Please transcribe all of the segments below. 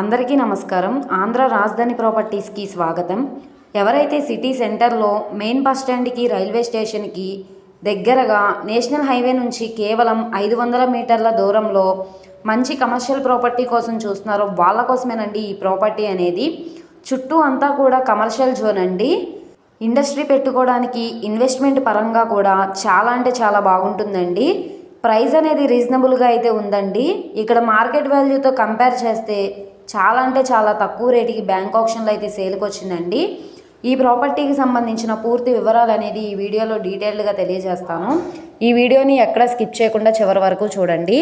అందరికీ నమస్కారం. ఆంధ్ర రాజధాని ప్రాపర్టీస్కి స్వాగతం. ఎవరైతే సిటీ సెంటర్లో మెయిన్ బస్ స్టాండ్కి రైల్వే స్టేషన్కి దగ్గరగా నేషనల్ హైవే నుంచి కేవలం ఐదు వందల మీటర్ల దూరంలో మంచి కమర్షియల్ ప్రాపర్టీ కోసం చూస్తున్నారో వాళ్ళ కోసమేనండి ఈ ప్రాపర్టీ అనేది. చుట్టూ అంతా కూడా కమర్షియల్ జోన్ అండి. ఇండస్ట్రీ పెట్టుకోవడానికి ఇన్వెస్ట్మెంట్ పరంగా కూడా చాలా అంటే చాలా బాగుంటుందండి. ప్రైస్ అనేది రీజనబుల్గా అయితే ఉందండి. ఇక్కడ మార్కెట్ వాల్యూతో కంపేర్ చేస్తే చాలా అంటే చాలా తక్కువ రేటుకి బ్యాంక్ ఆప్షన్లో అయితే సేల్కి వచ్చిందండి. ఈ ప్రాపర్టీకి సంబంధించిన పూర్తి వివరాలు అనేది ఈ వీడియోలో డీటెయిల్డ్గా తెలియజేస్తాను. ఈ వీడియోని ఎక్కడ స్కిప్ చేయకుండా చివరి వరకు చూడండి.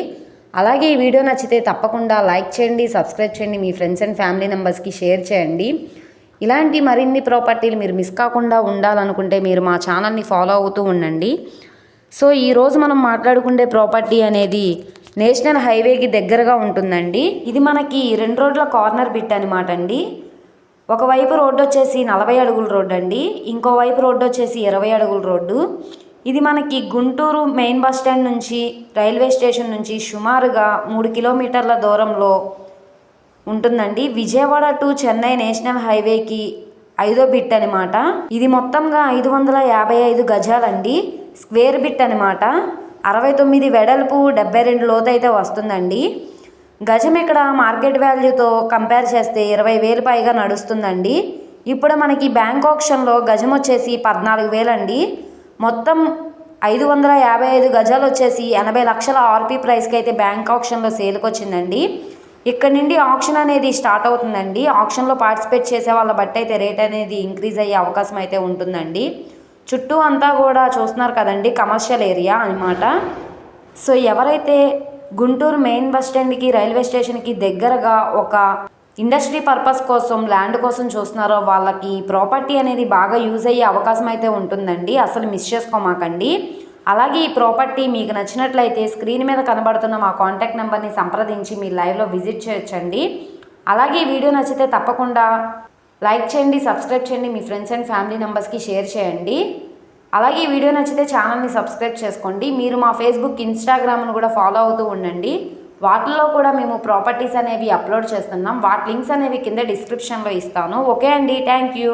అలాగే ఈ వీడియో నచ్చితే తప్పకుండా లైక్ చేయండి సబ్స్క్రైబ్ చేయండి మీ ఫ్రెండ్స్ అండ్ ఫ్యామిలీ మెంబర్స్కి షేర్ చేయండి. ఇలాంటి మరిన్ని ప్రాపర్టీలు మీరు మిస్ కాకుండా ఉండాలనుకుంటే మీరు మా ఛానల్ని ఫాలో అవుతూ ఉండండి. సో ఈరోజు మనం మాట్లాడుకునే ప్రాపర్టీ అనేది నేషనల్ హైవేకి దగ్గరగా ఉంటుందండి. ఇది మనకి రెండు రోడ్ల కార్నర్ బిట్ అనమాట అండి. ఒకవైపు రోడ్డు వచ్చేసి నలభై అడుగుల రోడ్డు అండి. ఇంకోవైపు రోడ్డు వచ్చేసి ఇరవై అడుగుల రోడ్డు. ఇది మనకి గుంటూరు మెయిన్ బస్ స్టాండ్ నుంచి రైల్వే స్టేషన్ నుంచి సుమారుగా మూడు కిలోమీటర్ల దూరంలో ఉంటుందండి. విజయవాడ టు చెన్నై నేషనల్ హైవేకి ఐదో బిట్ అనమాట ఇది మొత్తంగా ఐదు వందల యాభై ఐదు గజాలండి. స్క్వేర్ బిట్ అనమాట అరవై తొమ్మిది వెడల్పు డెబ్బై రెండు లోతు అయితే వస్తుందండి. గజం ఇక్కడ మార్కెట్ వాల్యూతో కంపేర్ చేస్తే ఇరవై వేలు పైగా నడుస్తుందండి. ఇప్పుడు మనకి బ్యాంక్ ఆప్షన్లో గజం వచ్చేసి పద్నాలుగు వేలండి. మొత్తం ఐదు వందల యాభై ఐదు గజాలు వచ్చేసి ఎనభై లక్షల ఆర్పీ ప్రైస్కి అయితే బ్యాంక్ ఆప్షన్లో సేల్కి వచ్చిందండి ఇక్కడ నుండి ఆప్షన్ అనేది స్టార్ట్ అవుతుందండి. ఆప్షన్లో పార్టిసిపేట్ చేసే వాళ్ళ బట్టి అయితే రేట్ అనేది ఇంక్రీజ్ అయ్యే అవకాశం అయితే ఉంటుందండి. చుట్టూ అంతా కూడా చూస్తున్నారు కదండి కమర్షియల్ ఏరియా అనమాట సో ఎవరైతే గుంటూరు మెయిన్ బస్ స్టాండ్కి రైల్వే స్టేషన్కి దగ్గరగా ఒక ఇండస్ట్రీ పర్పస్ కోసం ల్యాండ్ కోసం చూస్తున్నారో వాళ్ళకి ప్రాపర్టీ అనేది బాగా యూజ్ అయ్యే అవకాశం అయితే ఉంటుందండి. అసలు మిస్ చేసుకోమాకండి. అలాగే ఈ ప్రాపర్టీ మీకు నచ్చినట్లయితే స్క్రీన్ మీద కనబడుతున్న మా కాంటాక్ట్ నెంబర్ని సంప్రదించి మీ లైవ్లో విజిట్ చేయొచ్చండి. అలాగే ఈ వీడియో నచ్చితే తప్పకుండా లైక్ చేయండి సబ్స్క్రైబ్ చేయండి మీ ఫ్రెండ్స్ అండ్ ఫ్యామిలీ మెంబర్స్కి షేర్ చేయండి. అలాగే ఈ వీడియో నచ్చితే ఛానల్ని సబ్స్క్రైబ్ చేసుకోండి. మీరు మా ఫేస్బుక్ ఇన్స్టాగ్రామ్ను కూడా ఫాలో అవుతూ ఉండండి. వాటిల్లో కూడా మేము ప్రాపర్టీస్ అనేవి అప్లోడ్ చేస్తున్నాం. వాటి లింక్స్ అనేవి కింద డిస్క్రిప్షన్లో ఇస్తాను. ఓకే అండి. Thank you